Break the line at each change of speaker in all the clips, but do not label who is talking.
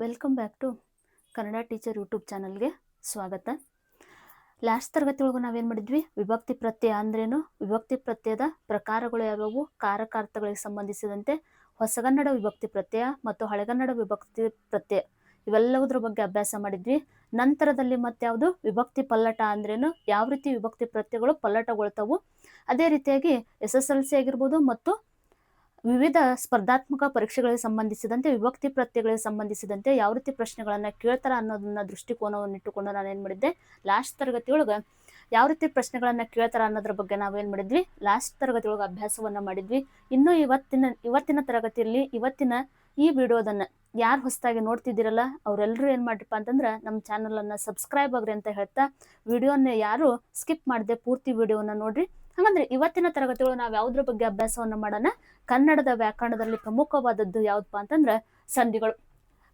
Welcome back to Kannada teacher YouTube ಚಾನಲ್ಗೆ ಸ್ವಾಗತ. Last ತರಗತಿ ಒಳಗೆ ನಾವೇನು ಮಾಡಿದ್ವಿ? ವಿಭಕ್ತಿ ಪ್ರತ್ಯಯ ಅಂದ್ರೇನು? ವಿಭಕ್ತಿ ಪ್ರತ್ಯಯದ ಪ್ರಕಾರಗಳು ಯಾವ್ಯಾವು? ಕಾರಕಾರ್ಥಗಳಿಗೆ ಸಂಬಂಧಿಸಿದಂತೆ ಹೊಸಗನ್ನಡ ವಿಭಕ್ತಿ ಪ್ರತ್ಯಯ ಮತ್ತು ಹಳೆಗನ್ನಡ ವಿಭಕ್ತಿ ಪ್ರತ್ಯಯ ಇವೆಲ್ಲವುದ್ರ ಬಗ್ಗೆ ಅಭ್ಯಾಸ ಮಾಡಿದ್ವಿ. ನಂತರದಲ್ಲಿ ಮತ್ಯಾವುದು? ವಿಭಕ್ತಿ ಪಲ್ಲಟ ಅಂದ್ರೇನು? ಯಾವ ರೀತಿ ವಿಭಕ್ತಿ ಪ್ರತ್ಯಯಗಳು ಪಲ್ಲಟಗೊಳ್ತಾವು? ಅದೇ ರೀತಿಯಾಗಿ ಎಸ್ ಎಸ್ ಎಲ್ ಸಿ ಆಗಿರ್ಬೋದು ಮತ್ತು ವಿವಿಧ ಸ್ಪರ್ಧಾತ್ಮಕ ಪರೀಕ್ಷೆಗಳಿಗೆ ಸಂಬಂಧಿಸಿದಂತೆ, ವಿಭಕ್ತಿ ಪ್ರತ್ಯಯಗಳಿಗೆ ಸಂಬಂಧಿಸಿದಂತೆ ಯಾವ ರೀತಿ ಪ್ರಶ್ನೆಗಳನ್ನ ಕೇಳ್ತಾರ ಅನ್ನೋದನ್ನ ದೃಷ್ಟಿಕೋನವನ್ನು ಇಟ್ಟುಕೊಂಡು ನಾನು ಏನ್ ಮಾಡಿದ್ದೆ ಲಾಸ್ಟ್ ತರಗತಿ ಯಾವ ರೀತಿ ಪ್ರಶ್ನೆಗಳನ್ನ ಕೇಳ್ತಾರ ಅನ್ನೋದ್ರ ಬಗ್ಗೆ ನಾವೇನ್ ಮಾಡಿದ್ವಿ ಲಾಸ್ಟ್ ತರಗತಿ ಅಭ್ಯಾಸವನ್ನ ಮಾಡಿದ್ವಿ. ಇನ್ನು ಇವತ್ತಿನ ಇವತ್ತಿನ ತರಗತಿಯಲ್ಲಿ ಇವತ್ತಿನ ಈ ವಿಡಿಯೋದನ್ನ ಯಾರು ಹೊಸದಾಗಿ ನೋಡ್ತಿದ್ದೀರಲ್ಲ ಅವರೆಲ್ಲರೂ ಏನ್ ಮಾಡ್ರಿಪ್ಪ ಅಂತಂದ್ರ ನಮ್ಮ ಚಾನಲ್ ಅನ್ನ ಸಬ್ಸ್ಕ್ರೈಬ್ ಆಗ್ರಿ ಅಂತ ಹೇಳ್ತಾ, ವಿಡಿಯೋನ ಯಾರು ಸ್ಕಿಪ್ ಮಾಡದೆ ಪೂರ್ತಿ ವಿಡಿಯೋನ ನೋಡ್ರಿ. ಹಾಗಂದ್ರೆ ಇವತ್ತಿನ ತರಗತಿಗಳು ನಾವು ಯಾವ್ದ್ರ ಬಗ್ಗೆ ಅಭ್ಯಾಸವನ್ನ ಮಾಡೋಣ? ಕನ್ನಡದ ವ್ಯಾಕರಣದಲ್ಲಿ ಪ್ರಮುಖವಾದದ್ದು ಯಾವ್ದಪ್ಪ ಅಂತಂದ್ರೆ ಸಂಧಿಗಳು.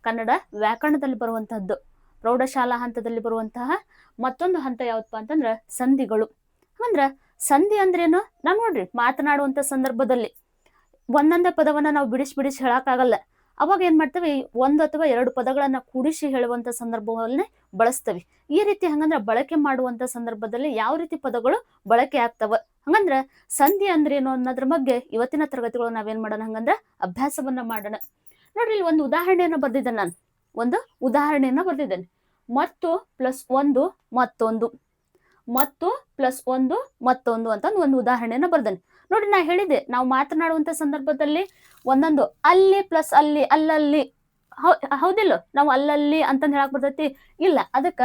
ಕನ್ನಡ ವ್ಯಾಕರಣದಲ್ಲಿ ಬರುವಂತಹದ್ದು, ಪ್ರೌಢಶಾಲಾ ಹಂತದಲ್ಲಿ ಬರುವಂತಹ ಮತ್ತೊಂದು ಹಂತ ಯಾವ್ದಪ್ಪ ಅಂತಂದ್ರೆ ಸಂಧಿಗಳು. ಅಂದ್ರ ಸಂಧಿ ಅಂದ್ರೇನು? ನಾವು ನೋಡ್ರಿ, ಮಾತನಾಡುವಂತ ಸಂದರ್ಭದಲ್ಲಿ ಒಂದೊಂದೇ ಪದವನ್ನ ನಾವು ಬಿಡಿಸಿ ಬಿಡಿಸಿ ಹೇಳಕ್ಕಾಗಲ್ಲ. ಅವಾಗ ಏನ್ ಮಾಡ್ತೇವೆ? ಒಂದು ಅಥವಾ ಎರಡು ಪದಗಳನ್ನ ಕೂಡಿಸಿ ಹೇಳುವಂತ ಸಂದರ್ಭವನ್ನೇ ಬಳಸ್ತೇವೆ. ಈ ರೀತಿ ಹಂಗಂದ್ರ ಬಳಕೆ ಮಾಡುವಂತ ಸಂದರ್ಭದಲ್ಲಿ ಯಾವ ರೀತಿ ಪದಗಳು ಬಳಕೆ ಆಗ್ತವ? ಹಂಗಂದ್ರ ಸಂಧಿ ಅಂದ್ರೇನು ಅನ್ನೋದ್ರ ಬಗ್ಗೆ ಇವತ್ತಿನ ತರಗತಿಗಳು ನಾವೇನ್ ಮಾಡೋಣ? ಹಂಗಂದ್ರ ಅಭ್ಯಾಸವನ್ನ ಮಾಡೋಣ. ನೋಡ್ರಿ ಇಲ್ಲಿ ಒಂದು ಉದಾಹರಣೆಯನ್ನ ಬರ್ದಿದ್ದೇನೆ ನಾನು. ಒಂದು ಉದಾಹರಣೆಯನ್ನ ಬರ್ದಿದ್ದೇನೆ. ಮತ್ತು ಪ್ಲಸ್ ಒಂದು ಮತ್ತೊಂದು. ಮತ್ತು ಪ್ಲಸ್ ಒಂದು ಮತ್ತೊಂದು ಅಂತ ಒಂದು ಉದಾಹರಣೆನ ಬರ್ದೇನೆ. ನೋಡಿ, ನಾ ಹೇಳಿದೆ ನಾವು ಮಾತನಾಡುವಂತ ಸಂದರ್ಭದಲ್ಲಿ ಒಂದೊಂದು ಅಲ್ಲಿ ಪ್ಲಸ್ ಅಲ್ಲಿ, ಅಲ್ಲಲ್ಲಿ. ಹೌದಿಲ್ಲ? ನಾವು ಅಲ್ಲಲ್ಲಿ ಅಂತಂದು ಹೇಳಕ್ ಬರ್ತೈತಿ? ಇಲ್ಲ, ಅದಕ್ಕ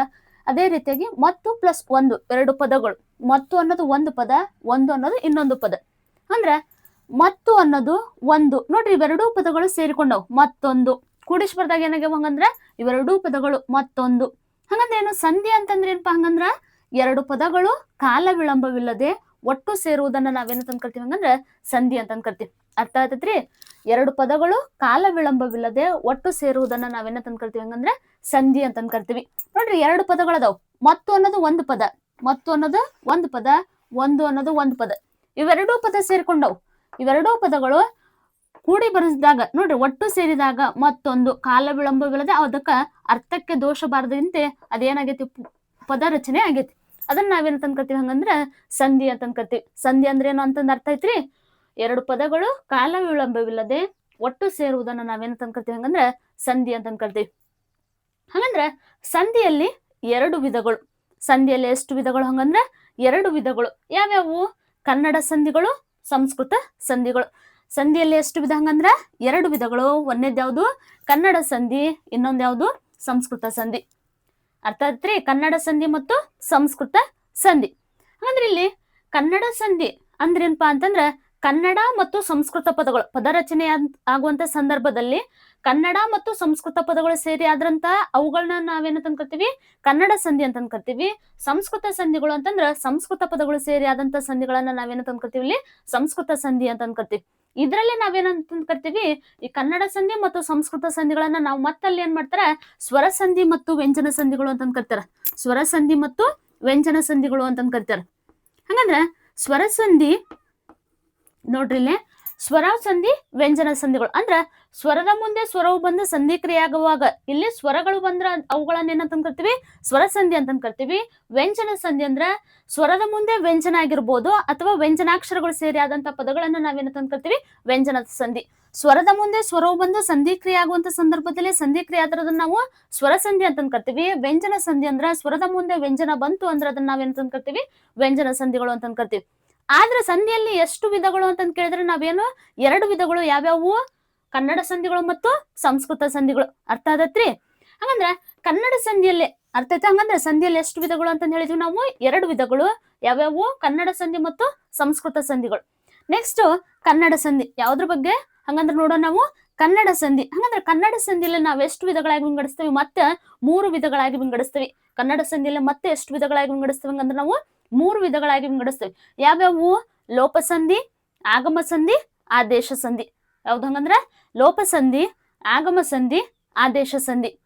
ಅದೇ ರೀತಿಯಾಗಿ ಮತ್ತು ಪ್ಲಸ್ ಒಂದು ಎರಡು ಪದಗಳು. ಮತ್ತು ಅನ್ನೋದು ಒಂದು ಪದ, ಒಂದು ಅನ್ನೋದು ಇನ್ನೊಂದು ಪದ. ಅಂದ್ರೆ ಮತ್ತು ಅನ್ನೋದು ಒಂದು. ನೋಡ್ರಿ, ಇವೆರಡೂ ಪದಗಳು ಸೇರಿಕೊಂಡವು. ಮತ್ತೊಂದು. ಕೂಡಿಸ್ ಬರ್ದಾಗ ಏನಾಗ್ಯಾವ ಹಂಗಂದ್ರ? ಇವೆರಡೂ ಪದಗಳು ಮತ್ತೊಂದು. ಹಂಗಂದ್ರೆ ಏನು ಸಂಧಿ ಅಂತಂದ್ರೆ ಏನಪ್ಪಾ ಹಂಗಂದ್ರ? ಎರಡು ಪದಗಳು ಕಾಲ ವಿಳಂಬವಿಲ್ಲದೆ ಒಟ್ಟು ಸೇರುವುದನ್ನ ನಾವೇನು ತಂದ್ಕೊಳ್ತೀವಿ ಹಂಗಂದ್ರೆ ಸಂಧಿ ಅಂತ ಅನ್ಕೊಳ್ತೀವಿ ಅರ್ಥ ಆತೈತ್ರಿ? ಎರಡು ಪದಗಳು ಕಾಲ ವಿಳಂಬವಿಲ್ಲದೆ ಒಟ್ಟು ಸೇರುವುದನ್ನ ನಾವೇನ ತಂದ್ಕೊಳ್ತೀವಿ ಹಂಗಂದ್ರೆ ಸಂಧಿ ಅಂತ ಅನ್ಕೊಳ್ತೀವಿ ನೋಡ್ರಿ ಎರಡು ಪದಗಳದಾವ್ ಮತ್ತು ಅನ್ನೋದು ಒಂದು ಪದ, ಮತ್ತು ಅನ್ನೋದು ಒಂದು ಪದ, ಒಂದು ಅನ್ನೋದು ಒಂದು ಪದ. ಇವೆರಡೂ ಪದ ಸೇರ್ಕೊಂಡವು. ಇವೆರಡೂ ಪದಗಳು ಕೂಡಿ ಬರೆಸಿದಾಗ, ನೋಡ್ರಿ ಒಟ್ಟು ಸೇರಿದಾಗ ಮತ್ತೊಂದು ಕಾಲ ವಿಳಂಬವಿಲ್ಲದೆ ಅದಕ್ಕ ಅರ್ಥಕ್ಕೆ ದೋಷ ಬಾರದಂತೆ ಅದೇನಾಗೈತಿ? ಪದ ರಚನೆ ಆಗೈತಿ. ಅದನ್ನ ನಾವೇನ್ ಅನ್ಕೊಳ್ತೀವಿ ಹಂಗಂದ್ರ ಸಂಧಿ ಅಂತ ಅನ್ಕೋತೀವಿ ಸಂಧಿ ಅಂದ್ರೆ ಏನು ಅಂತಂದ್ ಅರ್ಥ ಐತ್ರಿ? ಎರಡು ಪದಗಳು ಕಾಲ ವಿಳಂಬವಿಲ್ಲದೆ ಒಟ್ಟು ಸೇರುವುದನ್ನ ನಾವೇನ್ ಅನ್ಕೊಳ್ತೀವಿ ಹಂಗಂದ್ರ ಸಂಧಿ ಅಂತ ಅನ್ಕೊಳ್ತೀವಿ ಹಂಗಂದ್ರ ಸಂಧಿಯಲ್ಲಿ ಎರಡು ವಿಧಗಳು. ಸಂಧಿಯಲ್ಲಿ ಎಷ್ಟು ವಿಧಗಳು ಹಂಗಂದ್ರ ಎರಡು ವಿಧಗಳು. ಯಾವ್ಯಾವು? ಕನ್ನಡ ಸಂಧಿಗಳು, ಸಂಸ್ಕೃತ ಸಂಧಿಗಳು. ಸಂಧಿಯಲ್ಲಿ ಎಷ್ಟು ವಿಧ ಹಂಗಂದ್ರ? ಎರಡು ವಿಧಗಳು. ಒಂದೇದ್ಯಾವುದು? ಕನ್ನಡ ಸಂಧಿ, ಇನ್ನೊಂದ್ಯಾವುದು? ಸಂಸ್ಕೃತ ಸಂಧಿ. ಅರ್ಥ ಆಯ್ತ್ರಿ ಕನ್ನಡ ಸಂಧಿ ಮತ್ತು ಸಂಸ್ಕೃತ ಸಂಧಿ. ಹಾಗಂದ್ರೆ ಇಲ್ಲಿ ಕನ್ನಡ ಸಂಧಿ ಅಂದ್ರೇನಪ್ಪಾ ಅಂತಂದ್ರ ಕನ್ನಡ ಮತ್ತು ಸಂಸ್ಕೃತ ಪದಗಳು ಪದ ರಚನೆ ಆಗುವಂತ ಸಂದರ್ಭದಲ್ಲಿ ಕನ್ನಡ ಮತ್ತು ಸಂಸ್ಕೃತ ಪದಗಳು ಸೇರಿ ಆದ್ರಂತ ಅವುಗಳನ್ನ ನಾವೇನಂತ ಅನ್ಕೊಳ್ತೀವಿ ಕನ್ನಡ ಸಂಧಿ ಅಂತ ಅನ್ಕೊಳ್ತೀವಿ ಸಂಸ್ಕೃತ ಸಂಧಿಗಳು ಅಂತಂದ್ರ ಸಂಸ್ಕೃತ ಪದಗಳು ಸೇರಿ ಆದಂತ ಸಂಧಿಗಳನ್ನ ನಾವೇನಂತ ಅನ್ಕೊಳ್ತೀವಿ ಇಲ್ಲಿ? ಸಂಸ್ಕೃತ ಸಂಧಿ ಅಂತ ಅನ್ಕೊಳ್ತೀವಿ ಇದ್ರಲ್ಲಿ ನಾವೇನಂತ ಕರ್ತೀವಿ ಈ ಕನ್ನಡ ಸಂಧಿ ಮತ್ತು ಸಂಸ್ಕೃತ ಸಂಧಿಗಳನ್ನ ನಾವು ಮತ್ತಲ್ಲಿ ಏನ್ ಮಾಡ್ತಾರ? ಸ್ವರ ಸಂಧಿ ಮತ್ತು ವ್ಯಂಜನ ಸಂಧಿಗಳು ಅಂತ ಕರ್ತಾರ ಸ್ವರ ಸಂಧಿ ಮತ್ತು ವ್ಯಂಜನ ಸಂಧಿಗಳು ಅಂತ ಕರಿತಾರ ಹಂಗಂದ್ರ ಸ್ವರ ಸಂಧಿ ನೋಡ್ರಿ ಇಲ್ಲಿ ಸ್ವರ ಸಂಧಿ, ವ್ಯಂಜನ ಸಂಧಿಗಳು. ಅಂದ್ರ ಸ್ವರದ ಮುಂದೆ ಸ್ವರವು ಬಂದು ಸಂಧಿ ಕ್ರಿಯೆ ಆಗುವಾಗ ಇಲ್ಲಿ ಸ್ವರಗಳು ಬಂದ್ರ ಅವುಗಳನ್ನ ಏನಂತ ಕರ್ತೀವಿ? ಸ್ವರ ಸಂಧಿ ಅಂತ ಕರ್ತೀವಿ. ವ್ಯಂಜನ ಸಂಧಿ ಅಂದ್ರ ಸ್ವರದ ಮುಂದೆ ವ್ಯಂಜನ ಆಗಿರ್ಬೋದು ಅಥವಾ ವ್ಯಂಜನಾಕ್ಷರಗಳು ಸೇರಿ ಆದಂತ ಪದಗಳನ್ನ ನಾವೇನಂತ ಕರ್ತೀವಿ? ವ್ಯಂಜನ ಸಂಧಿ. ಸ್ವರದ ಮುಂದೆ ಸ್ವರವು ಬಂದು ಸಂಧಿ ಕ್ರಿಯೆ ಆಗುವಂತ ಸಂದರ್ಭದಲ್ಲಿ ಸಂಧಿ ಕ್ರಿಯೆ ಆದ್ರದನ್ನ ನಾವು ಸ್ವರ ಸಂಧಿ ಅಂತ ಕರ್ತೀವಿ. ವ್ಯಂಜನ ಸಂಧಿ ಅಂದ್ರ ಸ್ವರದ ಮುಂದೆ ವ್ಯಂಜನ ಬಂತು ಅಂದ್ರೆ ಅದನ್ನ ನಾವೇನಂತ ಕರ್ತೀವಿ? ವ್ಯಂಜನ ಸಂಧಿಗಳು ಅಂತ ಅನ್ಕೊಳ್ತೀವಿ ಆದ್ರೆ ಸಂಧಿಯಲ್ಲಿ ಎಷ್ಟು ವಿಧಗಳು ಅಂತಂದ್ ಕೇಳಿದ್ರೆ ನಾವೇನು ಎರಡು ವಿಧಗಳು ಯಾವ್ಯಾವು? ಕನ್ನಡ ಸಂಧಿಗಳು ಮತ್ತು ಸಂಸ್ಕೃತ ಸಂಧಿಗಳು. ಅರ್ಥ ಆದತ್ರಿ? ಹಂಗಂದ್ರ ಕನ್ನಡ ಸಂಧಿಯಲ್ಲಿ, ಅರ್ಥ ಆಯ್ತಾ? ಹಂಗಂದ್ರೆ ಸಂಧಿಯಲ್ಲಿ ಎಷ್ಟು ವಿಧಗಳು ಅಂತ ಹೇಳಿದ್ವಿ ನಾವು? ಎರಡು ವಿಧಗಳು. ಯಾವ್ಯಾವು? ಕನ್ನಡ ಸಂಧಿ ಮತ್ತು ಸಂಸ್ಕೃತ ಸಂಧಿಗಳು. ನೆಕ್ಸ್ಟ್ ಕನ್ನಡ ಸಂಧಿ. ಯಾವ್ದ್ರ ಬಗ್ಗೆ? ಹಂಗಂದ್ರೆ ನೋಡೋಣ ನಾವು. ಕನ್ನಡ ಸಂಧಿ. ಹಂಗಂದ್ರೆ ಕನ್ನಡ ಸಂಧಿಯಲ್ಲಿ ನಾವು ಎಷ್ಟು ವಿಧಗಳಾಗಿ ವಿಂಗಡಿಸ್ತೀವಿ? ಮತ್ತೆ ಮೂರು ವಿಧಗಳಾಗಿ ವಿಂಗಡಿಸ್ತೀವಿ. ಕನ್ನಡ ಸಂಧಿಯಲ್ಲಿ ಮತ್ತೆ ಎಷ್ಟು ವಿಧಗಳಾಗಿ ವಿಂಗಡಿಸ್ತೀವಿ? ಹಂಗಂದ್ರೆ ನಾವು ಮೂರು ವಿಧಗಳಾಗಿ ವಿಂಗಡಿಸ್ತೇವೆ. ಯಾವ್ಯಾವು? ಲೋಪಸಂಧಿ ಆಗಮ ಸಂಧಿ ಆದೇಶ ಸಂಧಿ ಯಾವ್ದು ಹಂಗಂದ್ರ? ಲೋಪಸಂಧಿ ಆಗಮ ಸಂಧಿ ಆದೇಶ ಸಂಧಿ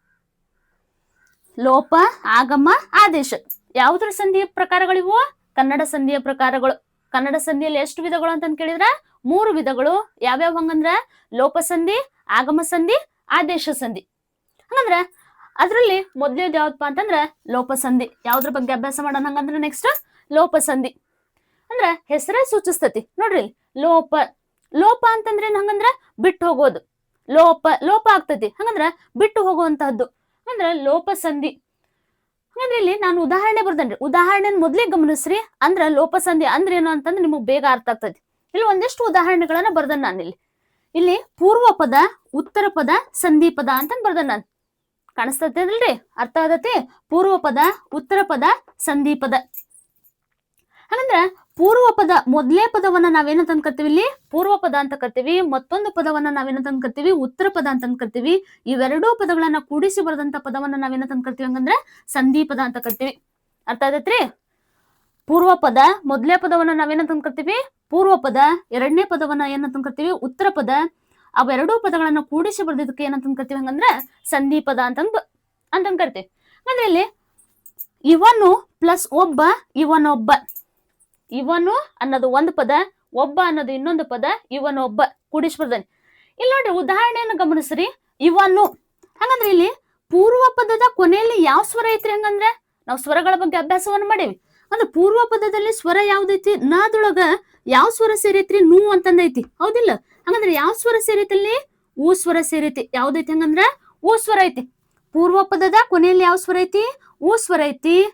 ಲೋಪ, ಆಗಮ, ಆದೇಶ. ಯಾವ್ದ್ರ ಸಂಧಿಯ ಪ್ರಕಾರಗಳಿವು? ಕನ್ನಡ ಸಂಧಿಯ ಪ್ರಕಾರಗಳು. ಕನ್ನಡ ಸಂಧಿಯಲ್ಲಿ ಎಷ್ಟು ವಿಧಗಳು ಅಂತ ಕೇಳಿದ್ರ? ಮೂರು ವಿಧಗಳು. ಯಾವ್ಯಾವ ಹಂಗಂದ್ರ? ಲೋಪಸಂಧಿ ಆಗಮ ಸಂಧಿ ಆದೇಶ ಸಂಧಿ ಹಂಗಂದ್ರೆ, ಅದ್ರಲ್ಲಿ ಮೊದ್ಲೇದ್ ಯಾವ್ದಪ್ಪ ಅಂತಂದ್ರೆ? ಲೋಪಸಂಧಿ. ಯಾವ್ದ್ರ ಬಗ್ಗೆ ಅಭ್ಯಾಸ ಮಾಡೋಣ ಹಂಗಂದ್ರೆ ನೆಕ್ಸ್ಟ್ ಲೋಪಸಂಧಿ ಅಂದ್ರ ಹೆಸರೇ ಸೂಚಿಸ್ತತಿ. ನೋಡ್ರಿ ಲೋಪ ಲೋಪ ಅಂತಂದ್ರೆ ಹಂಗಂದ್ರ ಬಿಟ್ಟು ಹೋಗೋದು. ಲೋಪ ಲೋಪ ಆಗ್ತತಿ. ಹಂಗಂದ್ರ ಬಿಟ್ಟು ಹೋಗುವಂತಹದ್ದು. ಅಂದ್ರೆ ಲೋಪಸಂಧಿ ಹಂಗಂದ್ರೆ ಇಲ್ಲಿ ನಾನು ಉದಾಹರಣೆ ಬರ್ದೇನ್ರಿ. ಉದಾಹರಣೆ ಮೊದ್ಲೇ ಗಮನಿಸ್ರಿ. ಅಂದ್ರ ಲೋಪಸಂಧಿ ಅಂದ್ರೆ ಏನು ಅಂತಂದ್ರೆ ನಿಮಗ್ ಬೇಗ ಅರ್ಥ ಆಗ್ತತಿ. ಇಲ್ಲಿ ಒಂದಿಷ್ಟು ಉದಾಹರಣೆಗಳನ್ನ ಬರ್ದನ್ ನಾನು ಇಲ್ಲಿ. ಇಲ್ಲಿ ಪೂರ್ವ ಪದ, ಉತ್ತರ ಪದ, ಸಂಧಿ ಪದ ಅಂತ ಬರ್ದನ್ ನಾನು. ಕಾಣಿಸ್ತತಿ ಅಲ್ರಿ ಅರ್ಥ ಆಗತಿ ಪೂರ್ವ ಪದ, ಉತ್ತರ ಪದ, ಸಂಧಿ ಪದ. ಹಂಗಂದ್ರ ಪೂರ್ವ ಪದ, ಮೊದಲೇ ಪದವನ್ನ ನಾವೇನಂತ ಅನ್ಕರ್ತೀವಿ ಇಲ್ಲಿ? ಪೂರ್ವ ಪದ ಅಂತ ಕರ್ತೀವಿ ಮತ್ತೊಂದು ಪದವನ್ನ ನಾವೇನಂತ ಅನ್ಕರ್ತೀವಿ ಉತ್ತರ ಪದ ಅಂತ ಅನ್ಕರ್ತೀವಿ ಇವೆರಡೂ ಪದಗಳನ್ನ ಕೂಡಿಸಿ ಬರೆದಂತ ಪದವನ್ನ ನಾವೇನಂತ ಅನ್ಕರ್ತೀವಿ ಹಂಗಂದ್ರೆ ಸಂಧಿ ಪದ ಅಂತ ಕರ್ತೀವಿ ಅರ್ಥ ಆಗತ್ರಿ? ಪೂರ್ವ ಪದ, ಮೊದಲೇ ಪದವನ್ನ ನಾವೇನಂತ ಅನ್ಕರ್ತೀವಿ ಪೂರ್ವ ಪದ, ಎರಡನೇ ಪದವನ್ನ ಏನಂತ ಅನ್ಕರ್ತೀವಿ ಉತ್ತರ ಪದ. ಅವೆರಡೂ ಪದಗಳನ್ನ ಕೂಡಿಸಿ ಬರೆದಿದ್ದಕ್ಕೆ ಏನಂತ ಅನ್ಕರ್ತೀವಿ ಹಂಗಂದ್ರೆ ಸಂಧಿ ಪದ ಅಂತ ಅಂತ ಅನ್ಕರ್ತೀವಿ ಅಂದ್ರೆ ಇಲ್ಲಿ ಇವನು ಪ್ಲಸ್ ಒಬ್ಬ, ಇವನೊಬ್ಬ. ಇವನು ಅನ್ನೋದು ಒಂದು ಪದ, ಒಬ್ಬ ಅನ್ನೋದು ಇನ್ನೊಂದು ಪದ, ಇವನು ಒಬ್ಬ ಬರ್ದಾನೆ ಇಲ್ಲಿ ನೋಡ್ರಿ ಉದಾಹರಣೆಯನ್ನು ಗಮನಿಸ್ರಿ. ಇವನು. ಹಂಗಂದ್ರೆ ಇಲ್ಲಿ ಪೂರ್ವ ಪದದ ಕೊನೆಯಲ್ಲಿ ಯಾವ ಸ್ವರ ಐತ್ರಿ ಹಂಗಂದ್ರೆ? ನಾವು ಸ್ವರಗಳ ಬಗ್ಗೆ ಅಭ್ಯಾಸವನ್ನು ಮಾಡೀವಿ. ಅಂದ್ರೆ ಪೂರ್ವ ಪದದಲ್ಲಿ ಸ್ವರ ಯಾವ್ದೈತಿ? ನಾದೊಳಗ ಯಾವ ಸ್ವರ ಸೇರೈತ್ರಿ? ನೂ ಅಂತಂದೈತಿ ಹೌದಿಲ್ಲ? ಹಂಗಂದ್ರೆ ಯಾವ ಸ್ವರ ಸೇರೈತಿ ಅಲ್ಲಿ ಊ ಸ್ವರ ಸೇರೈತಿ. ಯಾವ್ದೈತಿ ಹಂಗಂದ್ರ? ಊ ಸ್ವರ ಐತಿ. ಪೂರ್ವ ಪದದ ಕೊನೆಯಲ್ಲಿ ಯಾವ ಸ್ವರ ಐತಿ? ಊ ಸ್ವರ ಐತಿ.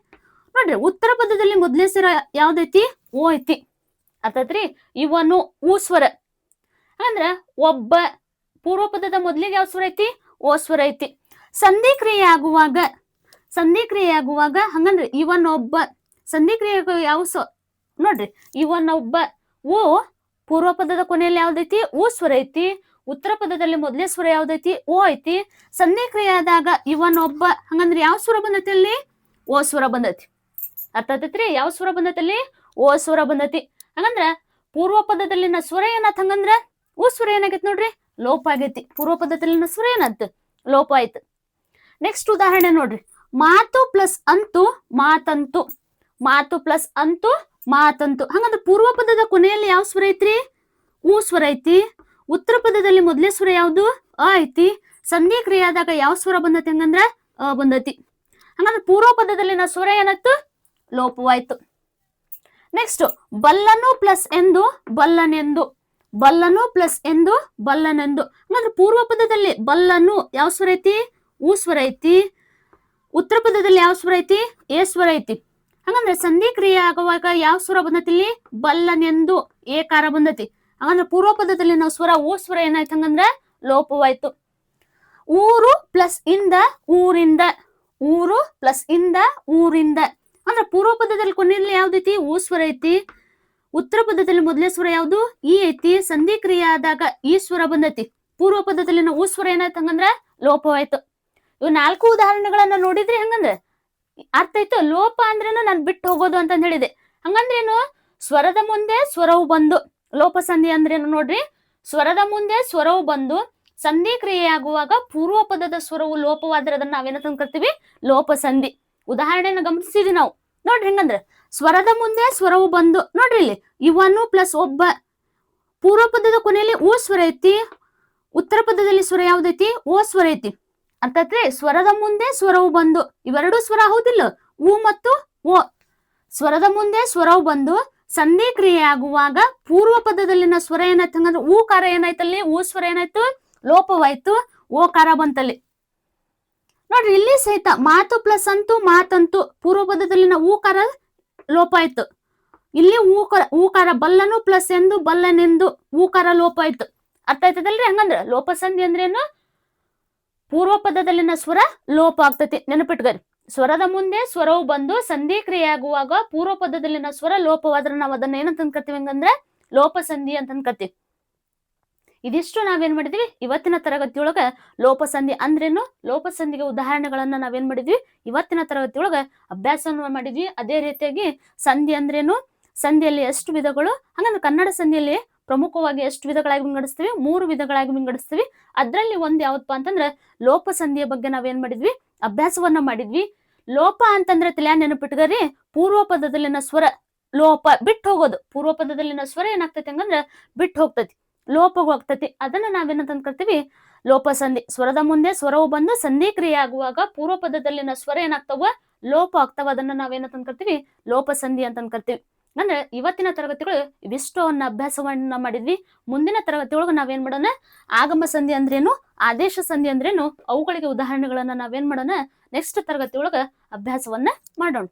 ನೋಡ್ರಿ, ಉತ್ತರ ಪದದಲ್ಲಿ ಮೊದಲೇ ಸ್ವರ ಯಾವ್ದೈತಿ? ಓ ಐತಿ. ಅರ್ಥಾತ್ರಿ? ಇವನು ಊ ಸ್ವರ. ಅಂದ್ರ ಒಬ್ಬ ಪೂರ್ವ ಪದದ ಮೊದಲಿಗೆ ಯಾವ ಸ್ವರ ಐತಿ? ಓ ಸ್ವರ ಐತಿ. ಸಂಧಿ ಕ್ರಿಯೆ ಆಗುವಾಗ ಸಂಧಿ ಕ್ರಿಯೆ ಆಗುವಾಗ ಹಂಗಂದ್ರೆ ಇವನೊಬ್ಬ ಸಂಧಿ ಕ್ರಿಯೆ ಯಾವ ಸ್ವ ನೋಡ್ರಿ, ಇವನೊಬ್ಬ ಓ ಪೂರ್ವ ಪದದ ಕೊನೆಯಲ್ಲಿ ಯಾವ್ದೈತಿ? ಊ ಸ್ವರ ಐತಿ. ಉತ್ತರ ಪದದಲ್ಲಿ ಮೊದಲೇ ಸ್ವರ ಯಾವ್ದೈತಿ? ಓ ಐತಿ. ಸಂಧಿ ಕ್ರಿಯೆ ಆದಾಗ ಇವನೊಬ್ಬ ಹಂಗಂದ್ರೆ ಯಾವ ಸ್ವರ ಬಂದೈತಿ ಅಲ್ಲಿ? ಓ ಸ್ವರ ಬಂದೈತಿ. ಅರ್ಥ ಆತೈತ್ರಿ ಯಾವ ಸ್ವರ ಬಂದತಲ್ಲಿ? ಓ ಸ್ವರ ಬಂದೈತಿ. ಹಂಗಂದ್ರ ಪೂರ್ವ ಪದದಲ್ಲಿನ ಸ್ವರ ಏನಾತ್ ಹಂಗಂದ್ರ? ಓ ಸ್ವರ ಏನಾಗೈತಿ ನೋಡ್ರಿ? ಲೋಪ ಆಗೈತಿ. ಪೂರ್ವ ಪದದಲ್ಲಿನ ಸ್ವರ ಏನಾತ್? ಲೋಪ ಆಯ್ತು. ನೆಕ್ಸ್ಟ್ ಉದಾಹರಣೆ ನೋಡ್ರಿ. ಮಾತು ಪ್ಲಸ್ ಅಂತು ಮಾತಂತು. ಮಾತು ಪ್ಲಸ್ ಅಂತು ಮಾತಂತು. ಹಂಗಂದ್ರೆ ಪೂರ್ವ ಪದದ ಕೊನೆಯಲ್ಲಿ ಯಾವ ಸ್ವರ ಐತ್ರಿ? ಊ ಸ್ವರ ಐತಿ. ಉತ್ತರ ಪದದಲ್ಲಿ ಮೊದಲೇ ಸ್ವರ ಯಾವ್ದು? ಅ ಐತಿ. ಸಂಧಿ ಕ್ರಿಯಾದಾಗ ಯಾವ ಸ್ವರ ಬಂದೈತಿ ಹಂಗಂದ್ರ? ಅ ಬಂದೈತಿ. ಹಂಗಂದ್ರೆ ಪೂರ್ವ ಪದದಲ್ಲಿನ ಸ್ವರ ಏನಾಯ್ತು ಲೋಪವಾಯ್ತು. ನೆಕ್ಸ್ಟ್ ಬಲ್ಲನು ಪ್ಲಸ್ ಎಂದು, ಬಲ್ಲನೆಂದು. ಬಲ್ಲನು ಪ್ಲಸ್ ಎಂದು, ಬಲ್ಲನೆಂದು. ಹಂಗಂದ್ರೆ ಪೂರ್ವ ಪದದಲ್ಲಿ ಬಲ್ಲನು ಯಾವ ಸ್ವರ ಐತಿ? ಊ ಸ್ವರ ಐತಿ. ಉತ್ತರ ಪದದಲ್ಲಿ ಯಾವ ಸ್ವರ ಐತಿ? ಏ ಸ್ವರ ಐತಿ. ಹಂಗಂದ್ರೆ ಸಂಧಿ ಕ್ರಿಯೆ ಆಗುವಾಗ ಯಾವ ಸ್ವರ ಬಂದೈತಿ ಇಲ್ಲಿ? ಬಲ್ಲನೆಂದು ಏಕಾರ ಬಂದತಿ. ಹಂಗಂದ್ರೆ ಪೂರ್ವ ಪದದಲ್ಲಿ ನಾವು ಸ್ವರ ಓ ಸ್ವರ ಏನಾಯ್ತು ಹಂಗಂದ್ರೆ? ಲೋಪವಾಯ್ತು. ಊರು ಪ್ಲಸ್ ಇಂದ ಊರಿಂದ. ಊರು ಪ್ಲಸ್ ಇಂದ ಊರಿಂದ. ಅಂದ್ರೆ ಪೂರ್ವ ಪದದಲ್ಲಿ ಕೊನೆಯಲ್ಲಿ ಯಾವ್ದೈತಿ ಊ ಸ್ವರ ಐತಿ. ಉತ್ತರ ಪದದಲ್ಲಿ ಮೊದಲೇ ಸ್ವರ ಯಾವ್ದು? ಈ ಐತಿ. ಸಂಧಿ ಕ್ರಿಯೆ ಆದಾಗ ಈ ಸ್ವರ ಬಂದೈತಿ. ಪೂರ್ವ ಪದದಲ್ಲಿನ ಊ ಸ್ವರ ಏನಾಯ್ತು ಹಂಗಂದ್ರ? ಲೋಪವಾಯ್ತು. ಇವ್ ನಾಲ್ಕು ಉದಾಹರಣೆಗಳನ್ನ ನೋಡಿದ್ರಿ ಹೆಂಗಂದ್ರೆ? ಅರ್ಥ ಆಯ್ತು. ಲೋಪ ಅಂದ್ರೇನು ನಾನು ಬಿಟ್ಟು ಹೋಗೋದು ಅಂತ ಹೇಳಿದೆ. ಹಂಗಂದ್ರೇನು? ಸ್ವರದ ಮುಂದೆ ಸ್ವರವು ಬಂದು. ಲೋಪ ಸಂಧಿ ಅಂದ್ರೇನು ನೋಡ್ರಿ? ಸ್ವರದ ಮುಂದೆ ಸ್ವರವು ಬಂದು. ಸಂಧಿ ಕ್ರಿಯೆ ಆಗುವಾಗ ಪೂರ್ವ ಪದದ ಸ್ವರವು ಲೋಪವಾದ್ರೆ ಅದನ್ನ ನಾವೇನ ತಂದ್ಕರ್ತೀವಿ ಲೋಪ ಸಂಧಿ. ಉದಾಹರಣೆನ ಗಮನಿಸಿದ್ವಿ ನಾವು. ನೋಡ್ರಿ ಹೆಂಗಂದ್ರೆ, ಸ್ವರದ ಮುಂದೆ ಸ್ವರವು ಬಂದು, ನೋಡ್ರಿ ಇಲ್ಲಿ ಇವನು ಪ್ಲಸ್ ಒಬ್ಬ ಪೂರ್ವ ಪದದ ಕೊನೆಯಲ್ಲಿ ಓ ಸ್ವರ ಐತಿ, ಉತ್ತರ ಪದದಲ್ಲಿ ಸ್ವರ ಯಾವ್ದೈತಿ? ಓ ಸ್ವರ ಐತಿ. ಅಂತಂದ್ರೆ ಸ್ವರದ ಮುಂದೆ ಸ್ವರವು ಬಂದು, ಇವೆರಡು ಸ್ವರ ಹೌದಿಲ್ಲ, ಉ ಮತ್ತು ಓ. ಸ್ವರದ ಮುಂದೆ ಸ್ವರವು ಬಂದು ಸಂಧಿ ಕ್ರಿಯೆ ಆಗುವಾಗ ಪೂರ್ವ ಪದದಲ್ಲಿನ ಸ್ವರ ಏನಾಯ್ತು ಹಂಗಂದ್ರೆ ಊ ಕಾರ ಏನಾಯ್ತಲ್ಲಿ? ಊ ಸ್ವರ ಏನಾಯ್ತು? ಲೋಪವಾಯ್ತು ಓ ಕಾರ ಬಂತಲ್ಲಿ. ನೋಡ್ರಿ, ಇಲ್ಲಿ ಸಹಿತ ಮಾತು ಪ್ಲಸ್ ಅಂತೂ ಮಾತಂತು ಪೂರ್ವ ಪದದಲ್ಲಿನ ಊಕಾರ ಲೋಪ ಆಯ್ತು ಇಲ್ಲಿ ಊಕಾರ ಊಕಾರ ಬಲ್ಲನು ಪ್ಲಸ್ ಎಂದು ಬಲ್ಲನೆಂದು ಊಕಾರ ಲೋಪ ಆಯ್ತು ಅರ್ಥ ಆಯ್ತದಲ್ರಿ? ಹಂಗಂದ್ರ ಲೋಪ ಸಂಧಿ ಅಂದ್ರೇನು? ಪೂರ್ವ ಪದದಲ್ಲಿನ ಸ್ವರ ಲೋಪ ಆಗ್ತೈತಿ. ನೆನಪಿಟ್ಗರಿ ಸ್ವರದ ಮುಂದೆ ಸ್ವರವು ಬಂದು ಸಂಧಿ ಕ್ರಿಯೆ ಆಗುವಾಗ ಪೂರ್ವ ಪದದಲ್ಲಿನ ಸ್ವರ ಲೋಪವಾದ್ರೆ ನಾವು ಅದನ್ನ ಏನಂತ ಅನ್ಕತ್ತೀವಿ ಹಂಗಂದ್ರೆ? ಲೋಪ ಸಂಧಿ ಅಂತ ಅನ್ಕತ್ತೀವಿ ಇದಿಷ್ಟು ನಾವೇನ್ ಮಾಡಿದ್ವಿ? ಇವತ್ತಿನ ತರಗತಿಯೊಳಗ ಲೋಪಸಂಧಿ ಅಂದ್ರೇನು? ಲೋಪಸಂಧಿಗೆ ಉದಾಹರಣೆಗಳನ್ನ ನಾವೇನ್ ಮಾಡಿದ್ವಿ? ಇವತ್ತಿನ ತರಗತಿಯೊಳಗ ಅಭ್ಯಾಸವನ್ನು ಮಾಡಿದ್ವಿ. ಅದೇ ರೀತಿಯಾಗಿ ಸಂಧಿ ಅಂದ್ರೇನು? ಸಂಧಿಯಲ್ಲಿ ಎಷ್ಟು ವಿಧಗಳು? ಹಂಗಂದ್ರೆ ಕನ್ನಡ ಸಂಧಿಯಲ್ಲಿ ಪ್ರಮುಖವಾಗಿ ಎಷ್ಟು ವಿಧಗಳಾಗಿ ವಿಂಗಡಿಸ್ತೀವಿ? ಮೂರು ವಿಧಗಳಾಗಿ ವಿಂಗಡಿಸ್ತೀವಿ. ಅದ್ರಲ್ಲಿ ಒಂದ್ ಯಾವ್ದಪ್ಪ ಅಂತಂದ್ರೆ ಲೋಪ ಸಂಧಿಯ ಬಗ್ಗೆ ನಾವೇನ್ ಮಾಡಿದ್ವಿ? ಅಭ್ಯಾಸವನ್ನ ಮಾಡಿದ್ವಿ. ಲೋಪ ಅಂತಂದ್ರೆ ತಿಳಿಯ ನೆನಪಿಟ್ಗರಿ ಪೂರ್ವ ಪದದಲ್ಲಿನ ಸ್ವರ ಲೋಪ ಬಿಟ್ಟು ಹೋಗೋದು. ಪೂರ್ವ ಪದದಲ್ಲಿನ ಸ್ವರ ಏನಾಗ್ತೈತಿ ಹಂಗಂದ್ರೆ ಬಿಟ್ಟು ಹೋಗ್ತೈತಿ. ಲೋಪ ಅದನ್ನ ನಾವೇನಂತ ಲೋಪ ಸಂಧಿ. ಸ್ವರದ ಮುಂದೆ ಸ್ವರವು ಬಂದು ಸಂಧಿ ಕ್ರಿಯೆ ಆಗುವಾಗ ಪೂರ್ವ ಪದದಲ್ಲಿನ ಸ್ವರ ಏನಾಗ್ತಾವ? ಲೋಪ ಆಗ್ತಾವ. ಅದನ್ನ ನಾವೇನಂತ ಲೋಪ ಸಂಧಿ ಅಂತ ಕರಿತೀವಿ ಅಂದ್ರೆ ಇವತ್ತಿನ ತರಗತಿಗಳು ಇವಿಷ್ಟವನ್ನ ಅಭ್ಯಾಸವನ್ನ ಮಾಡಿದ್ವಿ. ಮುಂದಿನ ತರಗತಿಯೊಳಗೆ ನಾವೇನ್ ಮಾಡೋಣ? ಆಗಮ ಸಂಧಿ ಅಂದ್ರೇನು? ಆದೇಶ ಸಂಧಿ ಅಂದ್ರೇನು? ಅವುಗಳಿಗೆ ಉದಾಹರಣೆಗಳನ್ನ ನಾವೇನ್ ಮಾಡೋಣ? ನೆಕ್ಸ್ಟ್ ತರಗತಿ ಒಳಗ ಅಭ್ಯಾಸವನ್ನ ಮಾಡೋಣ.